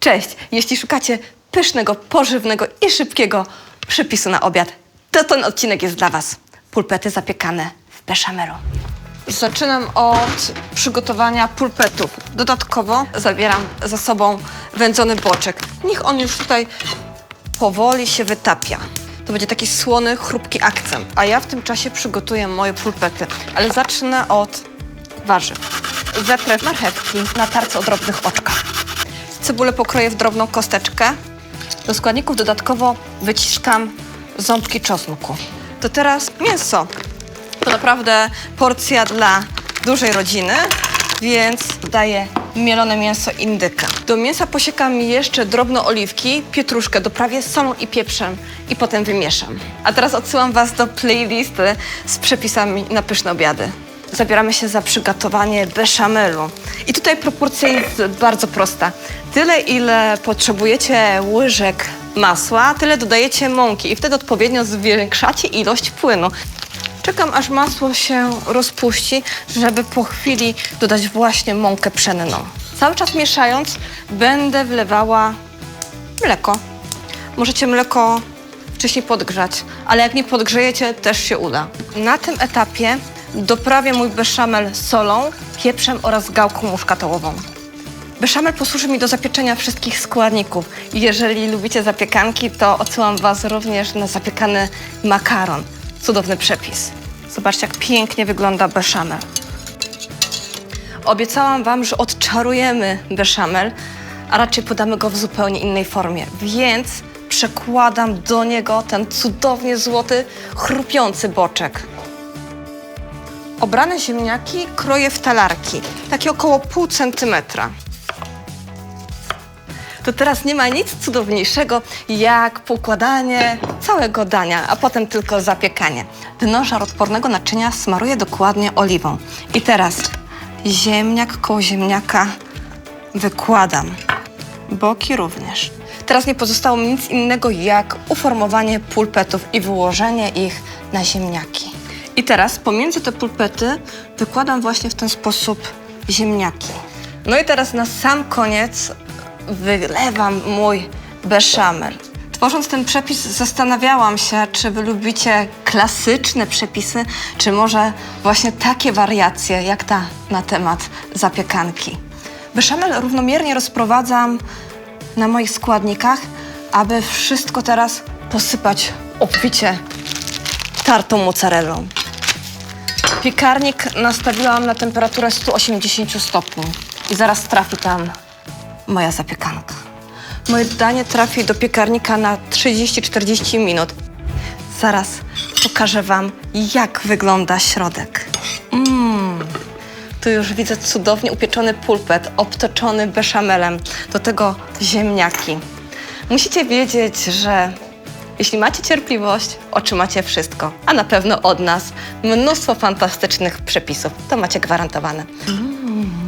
Cześć! Jeśli szukacie pysznego, pożywnego i szybkiego przepisu na obiad, to ten odcinek jest dla Was. Pulpety zapiekane w beszamelu. Zaczynam od przygotowania pulpetów. Dodatkowo zabieram ze sobą wędzony boczek. Niech on już tutaj powoli się wytapia. To będzie taki słony, chrupki akcent. A ja w tym czasie przygotuję moje pulpety. Ale zacznę od warzyw. Zetrę marchewki na tarce o drobnych oczkach. Cebulę pokroję w drobną kosteczkę. Do składników dodatkowo wyciskam ząbki czosnku. To teraz mięso. To naprawdę porcja dla dużej rodziny, więc daję mielone mięso indyka. Do mięsa posiekam jeszcze drobno oliwki, pietruszkę, doprawię solą i pieprzem i potem wymieszam. A teraz odsyłam Was do playlisty z przepisami na pyszne obiady. Zabieramy się za przygotowanie beszamelu. I tutaj proporcja jest bardzo prosta. Tyle, ile potrzebujecie łyżek masła, tyle dodajecie mąki i wtedy odpowiednio zwiększacie ilość płynu. Czekam, aż masło się rozpuści, żeby po chwili dodać właśnie mąkę pszenną. Cały czas mieszając, będę wlewała mleko. Możecie mleko wcześniej podgrzać, ale jak nie podgrzejecie, też się uda. Na tym etapie doprawię mój beszamel solą, pieprzem oraz gałką muszkatołową. Beszamel posłuży mi do zapieczenia wszystkich składników. Jeżeli lubicie zapiekanki, to odsyłam Was również na zapiekany makaron. Cudowny przepis. Zobaczcie, jak pięknie wygląda beszamel. Obiecałam Wam, że odczarujemy beszamel, a raczej podamy go w zupełnie innej formie. Więc przekładam do niego ten cudownie złoty, chrupiący boczek. Obrane ziemniaki kroję w talarki, takie około pół centymetra. To teraz nie ma nic cudowniejszego jak poukładanie całego dania, a potem tylko zapiekanie. Dno żaroodpornego naczynia smaruję dokładnie oliwą. I teraz ziemniak koło ziemniaka wykładam. Boki również. Teraz nie pozostało mi nic innego jak uformowanie pulpetów i wyłożenie ich na ziemniaki. I teraz pomiędzy te pulpety wykładam właśnie w ten sposób ziemniaki. No i teraz na sam koniec wylewam mój beszamel. Tworząc ten przepis zastanawiałam się, czy wy lubicie klasyczne przepisy, czy może właśnie takie wariacje, jak ta na temat zapiekanki. Beszamel równomiernie rozprowadzam na moich składnikach, aby wszystko teraz posypać obficie tartą mozzarellą. Piekarnik nastawiłam na temperaturę 180 stopni i zaraz trafi tam moja zapiekanka. Moje danie trafi do piekarnika na 30-40 minut. Zaraz pokażę Wam, jak wygląda środek. Mmm, tu już widzę cudownie upieczony pulpet, obtoczony beszamelem. Do tego ziemniaki. Musicie wiedzieć, że jeśli macie cierpliwość, otrzymacie wszystko. A na pewno od nas mnóstwo fantastycznych przepisów. To macie gwarantowane. Mm.